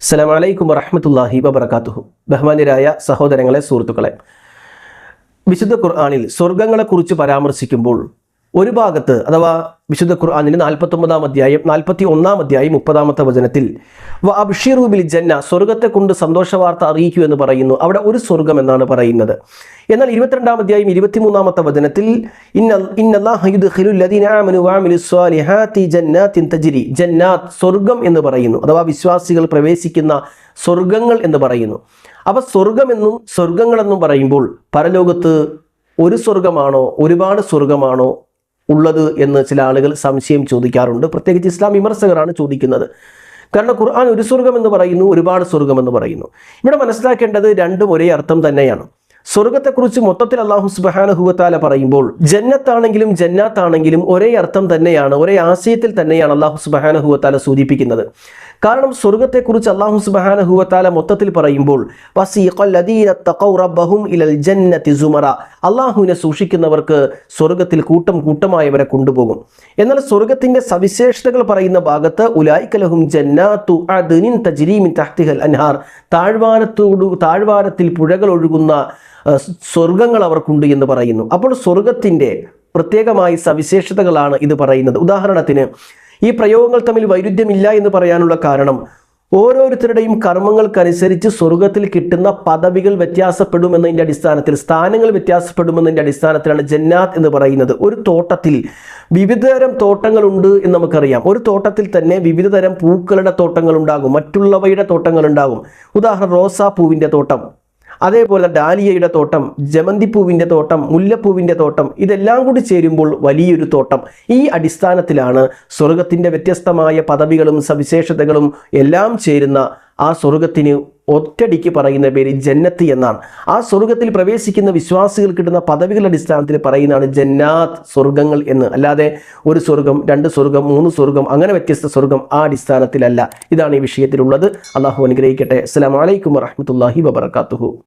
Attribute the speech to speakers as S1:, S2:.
S1: അസ്സലാമു വറഹമത്തല്ലാഹി വബറകാതുഹു. ബഹുമാന്യരായ സഹോദരങ്ങളെ സുഹൃത്തുക്കളെ വിശുദ്ധ ഖുർആാനിൽ സ്വർഗങ്ങളെക്കുറിച്ച് പരാമർശിക്കുമ്പോൾ ഒരു ഭാഗത്ത് അഥവാ വിശുദ്ധ ഖുർആനിൽ നാൽപ്പത്തൊമ്പതാം അധ്യായം നാൽപ്പത്തി ഒന്നാം അധ്യായം മുപ്പതാമത്തെ വചനത്തിൽ വ അബ്ഷിറു ബിൽ ജന്ന സ്വർഗത്തെ കൊണ്ട് സന്തോഷ വാർത്ത അറിയിക്കൂ എന്ന് പറയുന്നു. അവിടെ ഒരു സ്വർഗം എന്നാണ് പറയുന്നത്. എന്നാൽ ഇരുപത്തിരണ്ടാം അധ്യായം ഇരുപത്തിമൂന്നാമത്തെ വചനത്തിൽ ജന്നാത്ത് സ്വർഗം എന്ന് പറയുന്നു. അഥവാ വിശ്വാസികൾ പ്രവേശിക്കുന്ന സ്വർഗങ്ങൾ എന്ന് പറയുന്നു. അപ്പോൾ സ്വർഗമെന്നും സ്വർഗങ്ങളെന്നും പറയുമ്പോൾ പരലോകത്ത് ഒരു സ്വർഗമാണോ ഒരുപാട് സ്വർഗമാണോ ഉള്ളത് എന്ന് ചില ആളുകൾ സംശയം ചോദിക്കാറുണ്ട്. പ്രത്യേകിച്ച് ഇസ്ലാം വിമർശകരാണ് ചോദിക്കുന്നത്. കാരണം ഖുർആൻ ഒരു സ്വർഗം എന്ന് പറയുന്നു ഒരുപാട് സ്വർഗം എന്ന് പറയുന്നു. ഇവിടെ മനസ്സിലാക്കേണ്ടത് രണ്ടും ഒരേ അർത്ഥം തന്നെയാണ്. സ്വർഗത്തെക്കുറിച്ച് മൊത്തത്തിൽ അള്ളാഹു സുബാനഹുവത്താല പറയുമ്പോൾ ജന്നത്താണെങ്കിലും ജന്നാത്താണെങ്കിലും ഒരേ അർത്ഥം തന്നെയാണ് ഒരേ ആശയത്തിൽ തന്നെയാണ് അള്ളാഹു സുബാനഹുവത്താല സൂചിപ്പിക്കുന്നത്. കാരണം സ്വർഗത്തെക്കുറിച്ച് അള്ളാഹു സുബാനഹുവത്താല മൊത്തത്തിൽ പറയുമ്പോൾ അള്ളാഹുവിനെ സൂക്ഷിക്കുന്നവർക്ക് സ്വർഗത്തിൽ കൂട്ടം കൂട്ടമായവരെ കൊണ്ടുപോകും. എന്നാൽ സ്വർഗത്തിന്റെ സവിശേഷതകൾ പറയുന്ന ഭാഗത്ത് അൻഹാർ. താഴ്വാരത്തിൽ പുഴകൾ ഒഴുകുന്ന സ്വർഗങ്ങൾ അവർക്കുണ്ട് എന്ന് പറയുന്നു. അപ്പോൾ സ്വർഗത്തിന്റെ പ്രത്യേകമായി സവിശേഷതകളാണ് ഇത് പറയുന്നത്. ഉദാഹരണത്തിന് ഈ പ്രയോഗങ്ങൾ തമ്മിൽ വൈരുദ്ധ്യമില്ല എന്ന് പറയാനുള്ള കാരണം ഓരോരുത്തരുടെയും കർമ്മങ്ങൾക്കനുസരിച്ച് സ്വർഗത്തിൽ കിട്ടുന്ന പദവികൾ വ്യത്യാസപ്പെടുമെന്നതിന്റെ അടിസ്ഥാനത്തിൽ സ്ഥാനങ്ങൾ വ്യത്യാസപ്പെടുമെന്നതിന്റെ അടിസ്ഥാനത്തിലാണ് ജന്നാത്ത് എന്ന് പറയുന്നത്. ഒരു തോട്ടത്തിൽ വിവിധതരം തോട്ടങ്ങളുണ്ട് എന്ന് നമുക്കറിയാം. ഒരു തോട്ടത്തിൽ തന്നെ വിവിധതരം പൂക്കളുടെ തോട്ടങ്ങളുണ്ടാകും മറ്റുള്ളവയുടെ തോട്ടങ്ങളുണ്ടാകും. ഉദാഹരണം റോസാപ്പൂവിന്റെ തോട്ടം. അതേപോലെ ഡാലിയയുടെ തോട്ടം ജമന്തിപ്പൂവിന്റെ തോട്ടം മുല്ലപ്പൂവിന്റെ തോട്ടം ഇതെല്ലാം കൂടി ചേരുമ്പോൾ വലിയൊരു തോട്ടം. ഈ അടിസ്ഥാനത്തിലാണ് സ്വർഗത്തിന്റെ വ്യത്യസ്തമായ പദവികളും സവിശേഷതകളും എല്ലാം ചേരുന്ന ആ സ്വർഗത്തിന് ഒറ്റടിക്ക് പറയുന്ന പേര് ജന്നത്ത് എന്നാണ്. ആ സ്വർഗത്തിൽ പ്രവേശിക്കുന്ന വിശ്വാസികൾ കിട്ടുന്ന പദവികളുടെ അടിസ്ഥാനത്തിൽ പറയുന്നതാണ് ജന്നാത്ത് സ്വർഗങ്ങൾ എന്ന്. അല്ലാതെ ഒരു സ്വർഗം രണ്ട് സ്വർഗം മൂന്ന് സ്വർഗം അങ്ങനെ വ്യത്യസ്ത സ്വർഗം ആ അടിസ്ഥാനത്തിലല്ല. ഇതാണ് ഈ വിഷയത്തിലുള്ളത്. അള്ളാഹു അനുഗ്രഹിക്കട്ടെ. അസ്സലാമു അലൈക്കും വറഹ്മത്തുള്ളാഹി വബറകാതുഹു.